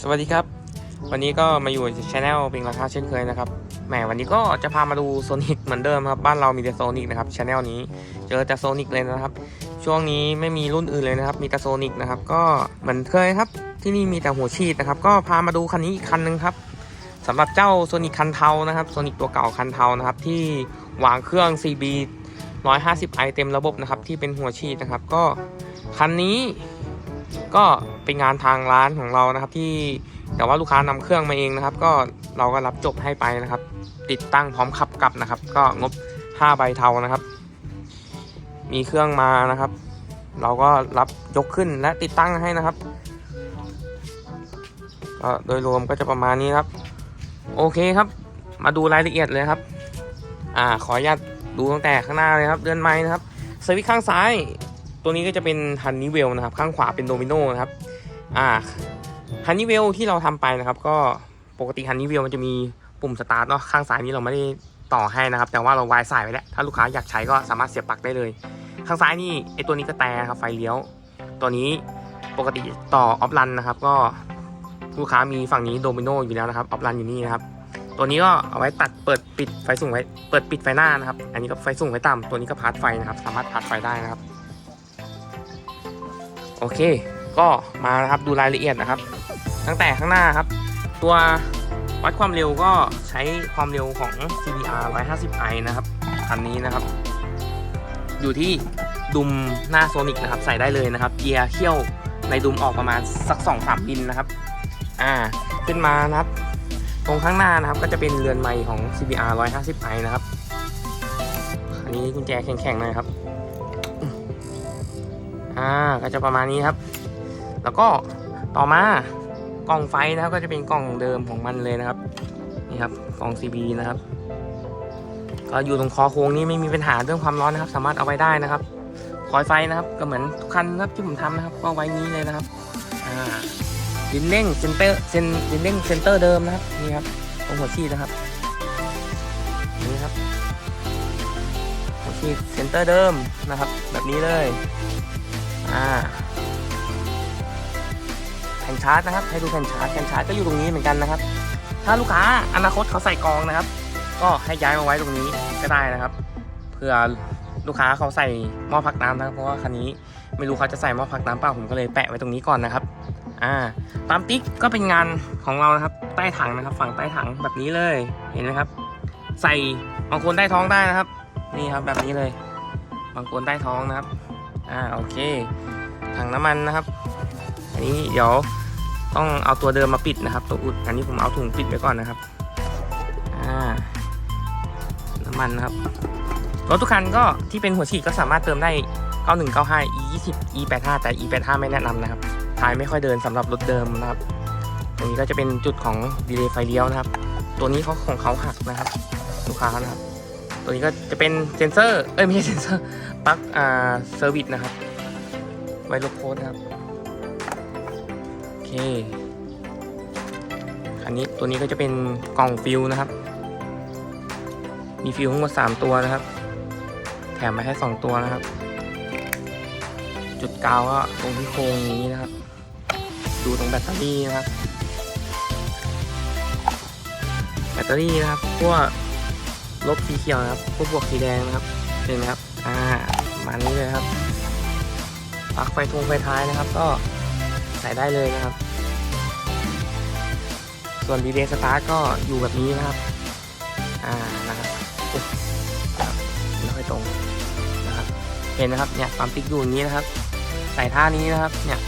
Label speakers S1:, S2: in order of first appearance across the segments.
S1: สวัสดีครับ วันนี้ก็มาอยู่ช anel เป็นราคาเช่นเคยนะครับแหมวันนี้ก็จะพามาดูโซนิกเหมือนเดิมครับบ้านเรามีแต่โซนิกนะครับช anel นี้เจอแต่โซนิกเลยนะครับ ช่วงนี้ไม่มีรุ่นอื่นเลยนะครับมีแต่โซนิกนะครับก็เหมือนเคยครับ ที่นี่มีแต่หัวฉีดนะครับก็พามาดูคันนี้อีกคันหนึงครับสำหรับเจ้าโซนิกคันเทานะครับโซนิกตัวเก่าคันเทานะครับที่วางเครื่อง CB 150i เต็มระบบนะครับที่เป็นหัวฉีดนะครับก็คันนี้ก็ เป็นงานทางร้านของเรานะครับ ที่แต่ว่าลูกค้านำเครื่องมาเองนะครับ ก็เราก็รับจบให้ไปนะครับ ติดตั้งพร้อมขับกลับนะครับ ก็งบ5ใบเทานะครับ มีเครื่องมานะครับ เราก็รับยกขึ้นและติดตั้งให้นะครับก็โดยรวมก็จะประมาณนี้ครับ โอเคครับ มาดูรายละเอียดเลยครับ อ่าขออนุญาตดูตั้งแต่ข้างหน้าเลยครับ เดือนไม้นะครับสวิตช์ข้างซ้าย ตัวนี้ก็จะเป็นฮันนี่เวลนะครับ ข้างขวาเป็นโดมิโนนะครับ อ่าฮันนี่เวลที่เราทำไปนะครับ ก็ปกติฮันนี่เวลมันจะมีปุ่มสตาร์ทเนาะข้างซ้ายนี้เราไม่ได้ต่อให้นะครับ แต่ว่าเราวายสายไว้แล้ว ถ้าลูกค้าอยากใช้ก็สามารถเสียบปลั๊กได้เลย ข้างซ้ายนี่ไอตัวนี้ก็แต่ครับไฟเลี้ยว ตัวนี้ปกติต่อออฟรันนะครับ ก็ลูกค้ามีฝั่งนี้โดมิโนอยู่แล้วนะครับออฟรันอยู่นี่นะครับตัวนี้ก็เอาไว้ตัดเปิดปิดไฟสูงไว้เปิดปิดไฟหน้านะครับ อันนี้ก็ไฟสูงไฟต่ำตัวนี้ก็พาร์ทไฟนะครับ สามารถพาร์ทไฟได้นะครับ โอเค ก็มานะครับดูรายละเอียดนะครับ ตั้งแต่ข้างหน้าครับ ตัววัดความเร็วก็ใช้ความเร็วของ CBR 150i นะครับคันนี้นะครับ อยู่ที่ดุมหน้าโซนิกนะครับ ใส่ได้เลยนะครับ เกียร์เขี้ยวในดุมออกประมาณสัก 2-3 บินนะครับ อ่า ขึ้นมานะครับ ตรงข้างหน้านะครับก็จะเป็นเรือนไม้ของ CBR 150i นะครับ อันนี้กุญแจแข็งๆน่อยครับ อ่าก็จะประมาณนี้ครับ แล้วก็ต่อมากล่องไฟนะครับก็จะเป็นกล่องเดิมของมันเลยนะครับนี่ครับกล่อง CB นะครับก็อยู่ตรงคอโค้งนี้ไม่มีปัญหาเรื่องความร้อนนะครับ สามารถเอาไว้ได้นะครับคอยไฟนะครับก็เหมือนทุกคันครับที่ผมทำนะครับ ก็ไว้นี้เลยนะครับอ่าดินเร่งเซนเตอร์เซนดินเร่งเซนเตอร์เดิมนะครับนี่ครับตรงหัวชีดนะครับนี่ครับหัวชีดเซนเตอร์เดิมนะครับ แบบนี้เลย อ่าแผ่นชาร์จนะครับ ให้ดูแผ่นชาร์จแผ่นชาร์จก็อยู่ตรงนี้เหมือนกันนะครับ ถ้าลูกค้าอนาคตเขาใส่กองนะครับ ก็ให้ย้ายมาไว้ตรงนี้ก็ได้นะครับเผื่อลูกค้าเขาใส่หม้อพักน้ำนะครับเพราะว่าคันนี้ไม่รู้เขาจะใส่หม้อพักน้ำเปล่าผมก็เลยแปะไว้ตรงนี้ก่อนนะครับอ่าตามติ๊กก็เป็นงานของเรานะครับ ใต้ถังนะครับ ฝั่งใต้ถังแบบนี้เลยเห็นไหมครับ ใส่บางคนใต้ท้องได้นะครับ นี่ครับแบบนี้เลย บางคนใต้ท้องนะครับ อ่าโอเค ถังน้ำมันนะครับ อันนี้เดี๋ยวต้องเอาตัวเดิมมาปิดนะครับ ตัวอุด อันนี้ผมเอาถุงปิดไว้ก่อนนะครับ อ่า น้ำมันนะครับ รถทุกคันก็ที่เป็นหัวฉีดก็สามารถเติมได้ 9195 e 20 e 85แต่ e 85ไม่แนะนำนะครับ ท้ายไม่ค่อยเดินสำหรับรถเดิมนะครับ ตรงนี้ก็จะเป็นจุดของดีเลย์ไฟเลี้ยวนะครับ ตัวนี้เขาของเขาหักนะครับ ลูกค้านะครับ ตัวนี้ก็จะเป็นเซนเซอร์ เอ้ยไม่ใช่เซนเซอร์ ปลั๊กอ่าเซอร์วิสนะครับ ไว้ลโค้ดครับโอเคคันนี้ตัวนี้ก็จะเป็นกล่องฟิลนะครับ มีฟิลทั้งหมด3ตัวนะครับ แถมมาให้2ตัวนะครับ จุดกาวก็ตรงที่โครงนี้นะครับ ดูตรงแบตเตอรี่นะครับแบตเตอรี่นะครับพวกลบสีเขียวนะครับพวกบวกสีแดงนะครับเห็นไหมครับ อ่า มาณนี้เลยครับปลั๊กไฟทงไฟท้ายนะครับ ก็ใส่ได้เลยนะครับ ส่วนดีเลย์สตาร์ก็อยู่แบบนี้นะครับ อ่านะครับไม่ค่อยตรงนะครับ เห็นนะครับเนี่ยปั๊มติ๊กอยู่อย่างนี้นะครับ ใส่ท่านี้นะครับ เนี่ย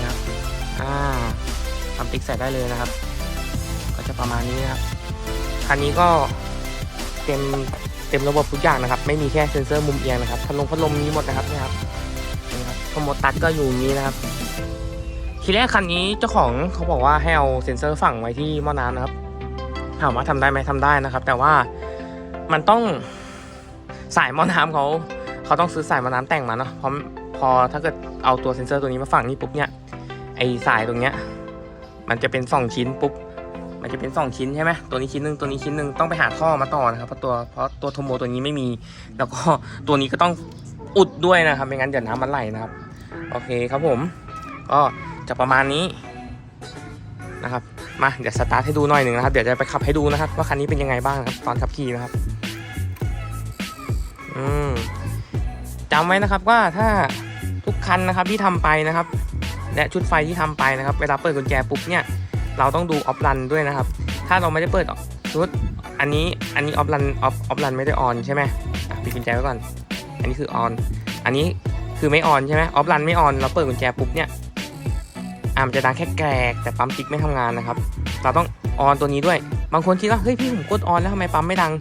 S1: นะครับอ่าปั๊มติ๊กใส่ได้เลยนะครับ ก็จะประมาณนี้นะครับคันนี้ก็เต็ม ต็มระบบทุกอย่างนะครับ ไม่มีแค่เซ็นเซอร์มุมเอียงนะครับพัดลมพัดลมมีหมดนะครับเนี่ยครับนะครับพอมตัดก็อยู่นี้นะครับ ทีแรกคันนี้เจ้าของเขาบอกว่าให้เอาเซ็นเซอร์ฝังไว้ที่หม้อน้ำนะครับ ถามว่าทำได้ไหมทำได้นะครับ แต่ว่ามันต้องสายหม้อน้ำเขาเขาต้องซื้อสายหม้อน้ำแต่งมาเนาะเพราะพอถ้าเกิดเอาตัวเซ็นเซอร์ตัวนี้มาฝังนี่ปุ๊บเนี่ยไอสายตรงเนี้ยมันจะเป็นสองชิ้นปุ๊บ มันจะเป็นสองชิ้นใช่ไหมตัวนี้ชิ้นหนึ่งตัวนี้ชิ้นหนึ่งต้องไปหาท่อมาต่อนะครับเพราะตัวเพราะตัวโทโมตัวนี้ไม่มี แล้วก็ตัวนี้ก็ต้องอุดด้วยนะครับไม่งั้นเดี๋ยวน้ำมันไหลนะครับ โอเคครับผม ก็จะประมาณนี้นะครับ มาเดี๋ยวสตาร์ทให้ดูหน่อยหนึ่งนะครับ เดี๋ยวจะไปขับให้ดูนะครับ ว่าคันนี้เป็นยังไงบ้างครับตอนขับขี่นะครับ อืมจำไว้นะครับว่าถ้าทุกคันนะครับที่ทำไปนะครับ และชุดไฟที่ทำไปนะครับ เวลาเปิดกุญแจปุ๊บเนี่ย เราต้องดูออฟรันด้วยนะครับ ถ้าเราไม่ได้เปิดชุดอันนี้อันนี้ออฟรันออฟออฟรันไม่ได้ออนใช่ไหมปิดกุญแจไว้ก่อน อันนี้คือออน อันนี้คือไม่ออนใช่ไหมออฟรันไม่ออน เราเปิดกุญแจปุ๊บเนี่ยอะมันจะดังแค่แกรกแต่ปั๊มติ๊กไม่ทำงานนะครับ เราต้องออนตัวนี้ด้วย บางคนคิดว่าเฮ้ยพี่ผมกดออนแล้วทำไมปั๊มไม่ดัง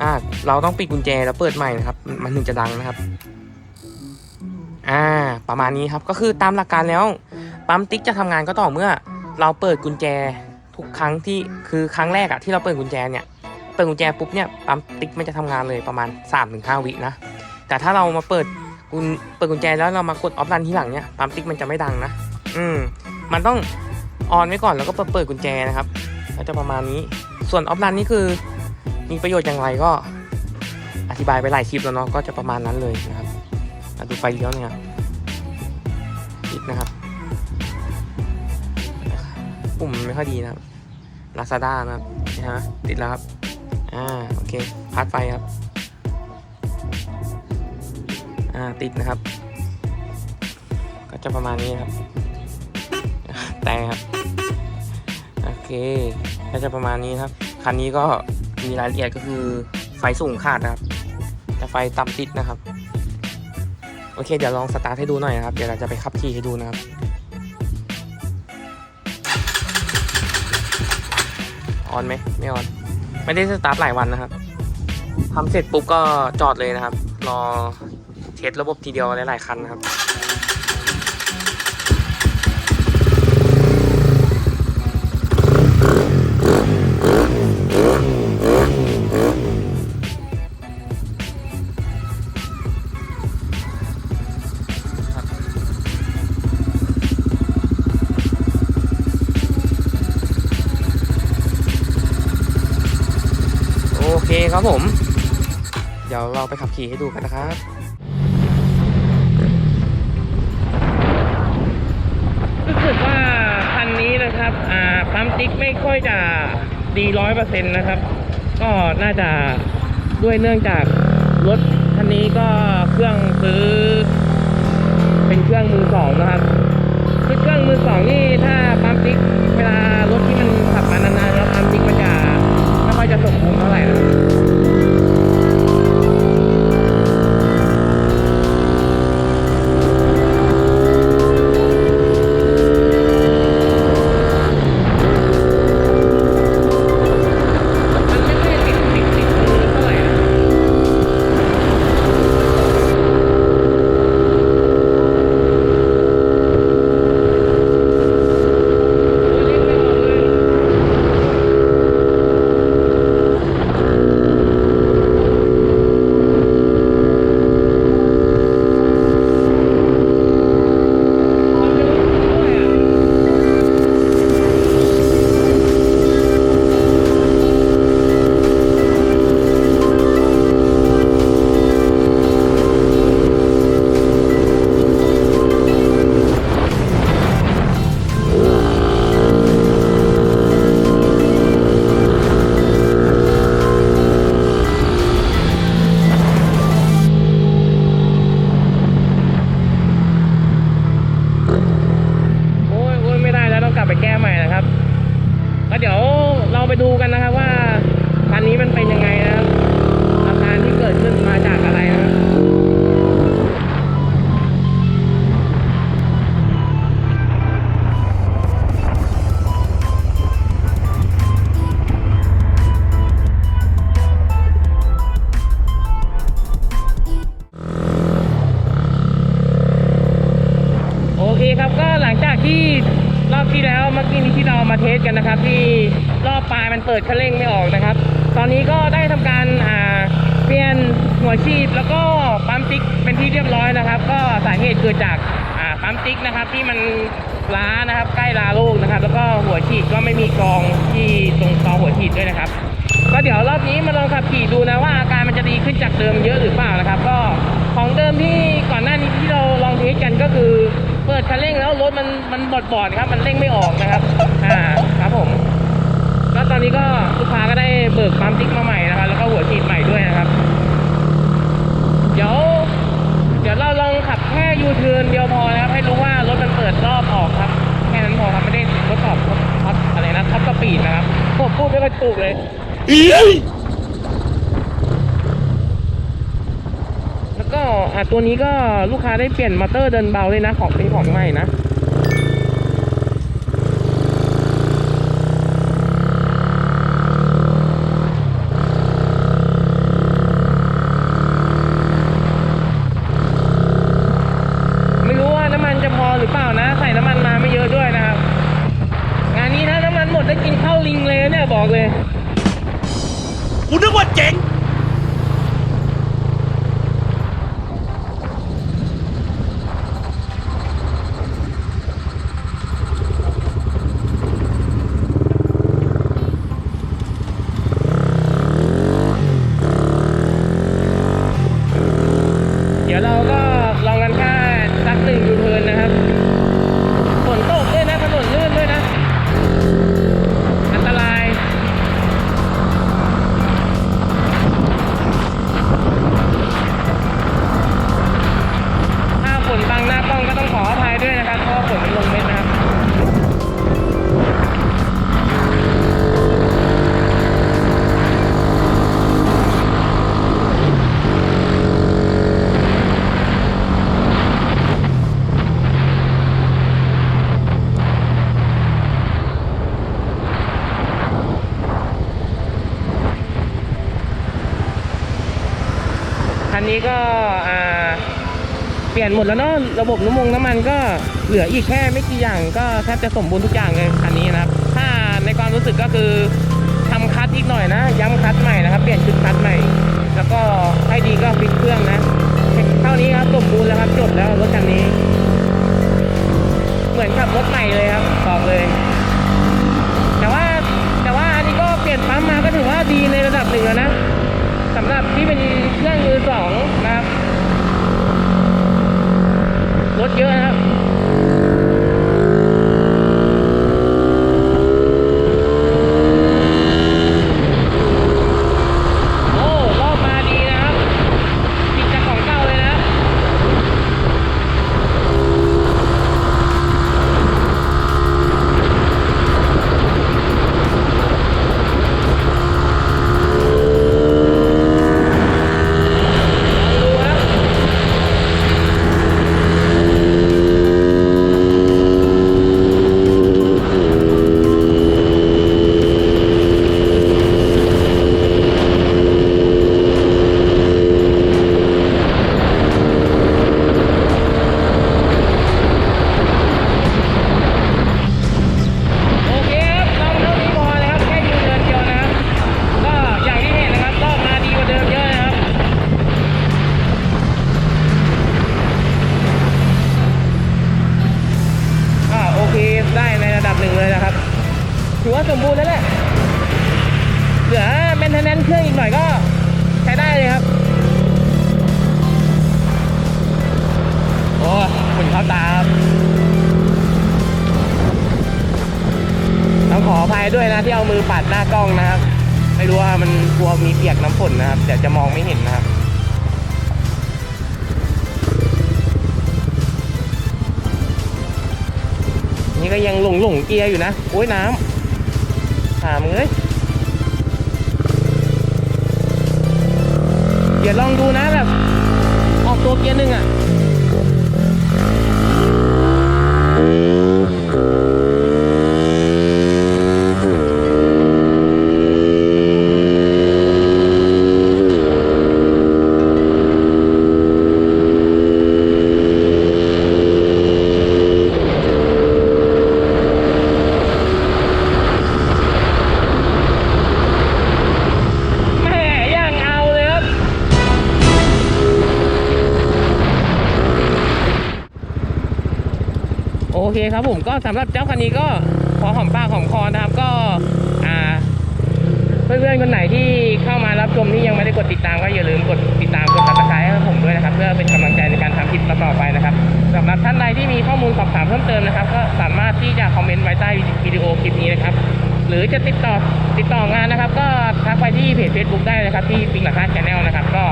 S1: อ่าเราต้องปิดกุญแจแล้วเปิดใหม่นะครับ มันถึงจะดังนะครับอ่าประมาณนี้ครับก็คือตามหลักการแล้วปั๊มติ๊กจะทำงานก็ต่อเมื่อ เราเปิดกุญแจทุกครั้งที่คือครั้งแรกอะที่เราเปิดกุญแจเนี่ยเปิดกุญแจปุ๊บเนี่ยปั๊มติ๊กมันจะทำงานเลยประมาณ 3-5 วินะแต่ถ้าเรามาเปิดกุญเปิดกุญแจแล้วเรามากดออฟรันทีหลังเนี่ยปั๊มติ๊กมันจะไม่ดังนะ อืมมันต้องออนไว้ก่อนแล้วก็เปิดเปิดกุญแจนะครับก็จะประมาณนี้ส่วนออฟรันนี่คือมีประโยชน์อย่างไรก็อธิบายไปหลายคลิปแล้วเนาะก็จะประมาณนั้นเลยนะครับดูไฟเลี้ยวเนี่ยติดนะครับ ปุ่มไม่ค่อยดีนะครับ Lazada นะครับนะฮะติดแล้วครับ อ่า โอเคพัดไฟครับ อ่า ติดนะครับ ก็จะประมาณนี้ครับ แต่ครับ โอเค ก็จะประมาณนี้ครับ คันนี้ก็มีรายละเอียดก็คือไฟสูงขาดนะครับ แต่ไฟต่ำติดนะครับ โอเค เดี๋ยวลองสตาร์ทให้ดูหน่อยนะครับ เดี๋ยวเราจะไปขับขี่ให้ดูนะครับ ออนไหมไม่ออน ไม่ได้สตาร์ทหลายวันนะครับทำเสร็จปุ๊บก็จอดเลยนะครับ รอเทสระบบทีเดียวหลายๆคันนะครับ ผม เดี๋ยวเราไปขับขี่ให้ดูกันนะครับรู้สึกว่าคันนี้นะครับ อ่าปั๊มติ๊กไม่ค่อยจะดีร้อยเปอร์เซ็นต์นะครับ ก็น่าจะด้วยเนื่องจากรถคันนี้ก็เครื่องซื้อ เป็นเครื่องมือสองนะครับคือเครื่องมือสองนี่ถ้าปั๊ม เมื่อกี้นี้ที่เรามาเทสกันนะครับ ที่รอบปลายมันเปิดคันเร่งไม่ออกนะครับ ตอนนี้ก็ได้ทำการอ่าเปลี่ยนหัวฉีดแล้วก็ปั๊มติ๊กเป็นที่เรียบร้อยนะครับ ก็สาเหตุเกิดจากอ่าปั๊มติ๊กนะครับ ที่มันล้านะครับ ใกล้ลาลูกนะครับ แล้วก็หัวฉีดก็ไม่มีกองที่ตรงกองหัวฉีดด้วยนะครับ ก็เดี๋ยวรอบนี้มาลองขับขี่ดูนะว่าอาการมันจะดีขึ้นจากเดิมเยอะหรือเปล่านะครับ ก็ของเขันก็คือเปิด
S2: ปิดคันเร่งแล้วรถมันมันบอดบอดๆครับ มันเร่งไม่ออกนะครับ อ่าครับผมก็ตอนนี้ก็ลูกค้าก็ได้เบิกปั๊มติ๊กมาใหม่นะครับ แล้วก็หัวฉีดใหม่ด้วยนะครับ เดี๋ยว เดี๋ยวเราลองขับแค่ยูเทิร์นเดียวพอนะครับ ให้รู้ว่ารถมันเปิดรอบออกครับ แค่นั้นพอครับไม่ได้ทดสอบท็อปอะไรนะท็อปสปีดนะครับผมพูดไม่ค่อยถูกเลย แล้วก็อะ ตัวนี้ก็ลูกค้าได้เปลี่ยนมอเตอร์เดินเบาเลยนะ ของเป็นของใหม่นะ คันนี้ก็เปลี่ยนหมดแล้วเนาะระบบน้ำมงน้ำมันก็เหลืออีกแค่ไม่กี่อย่างก็แทบจะสมบูรณ์ทุกอย่างเลยคันนี้นะครับ ถ้าในความรู้สึกก็คือทำคัดอีกหน่อยนะ ย้ำคัดใหม่นะครับ เปลี่ยนชุดคัดใหม่ แล้วก็ให้ดีก็ฟิกเครื่องนะเท่านี้ครับสมบูรณ์แล้วครับจบแล้วรถคันนี้ เหมือนขับรถใหม่เลยครับบอกเลย แต่ว่าแต่ว่าอันนี้ก็เปลี่ยนปั๊มมาก็ถือว่าดีในระดับหนึ่งแล้วนะ สำหรับที่เป็นเครื่องมือสองนะครับ ร ปัดหน้ากล้องนะครับ ไม่รู้ว่ามันกลัวมีเปียกน้ำฝนนะครับเดี๋ยวจะมองไม่เห็นนะครับนี่ก็ยังหลงหลงเกียร์อยู่นะโอ้ยน้ำถามเอ้ยเดี๋ยวลองดูนะแบบ ออกตัวเกียร์หนึ่งอะ แหม่ยังเอาเลยครับ โอเคครับผม ก็สำหรับเจ้าคันนี้ก็พอหอมปากหอมคอนะครับก็อ่าเพื่อนๆคนไหนที่เข้ามารับชมที่ยังไม่ได้กดติดตามก็อย่าลืมกดติดตามกด subscribe ให้ผมด้วยนะครับ เพื่อเป็นกำลังใจในการทำคลิปต่อไปนะครับสำหรับท่านใดที่มีข้อมูลสอบถามเพิ่มเติมนะครับ ก็สามารถที่จะคอมเมนต์ไว้ใต้วิดีโอคลิปนี้นะครับ หรือจะติดต่อติดต่องานนะครับ ก็ทักไปที่เพจ Facebook ได้นะครับที่ปิงหลักค่าชแนลนะครับ ก็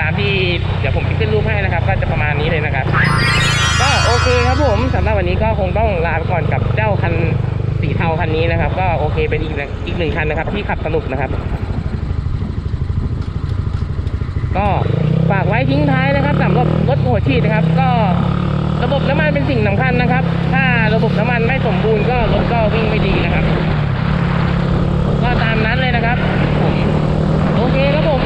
S2: ตามที่เดี๋ยวผมขึ้นรูปให้นะครับ ก็จะประมาณนี้เลยนะครับ ก็โอเคครับผมสำหรับวันนี้ก็คงต้องลาไปก่อนกับเจ้าคันสีเทาคันนี้นะครับ ก็โอเคเป็นอีกอีกหนึ่งคันนะครับ ที่ขับสนุกนะครับ ก็ฝากไว้ทิ้งท้ายนะครับสำหรับรถหัวฉีดนะครับ ก็ระบบน้ำมันเป็นสิ่งสำคัญนะครับ ถ้าระบบน้ำมันไม่สมบูรณ์ก็รถก็วิ่งไม่ดีนะครับ ก็ตามนั้นเลยนะครับโอเคครับผม